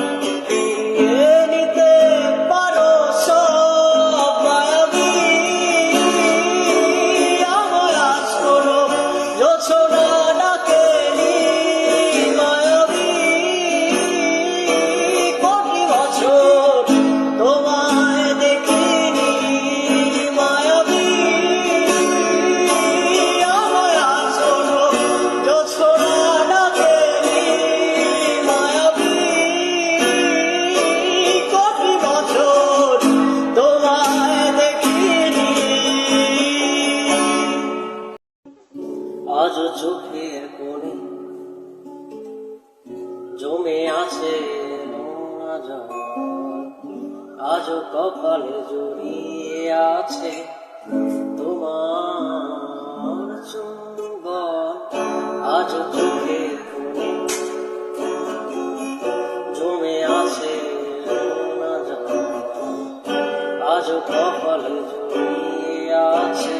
will. চোখের কোণে। জমে আছে নোনা জল আজ কপালে জড়িয়ে আছে তোমার চুম্বন আজ কোণে। জমে আছে নোনা জল আজ কপালে জড়িয়ে আছে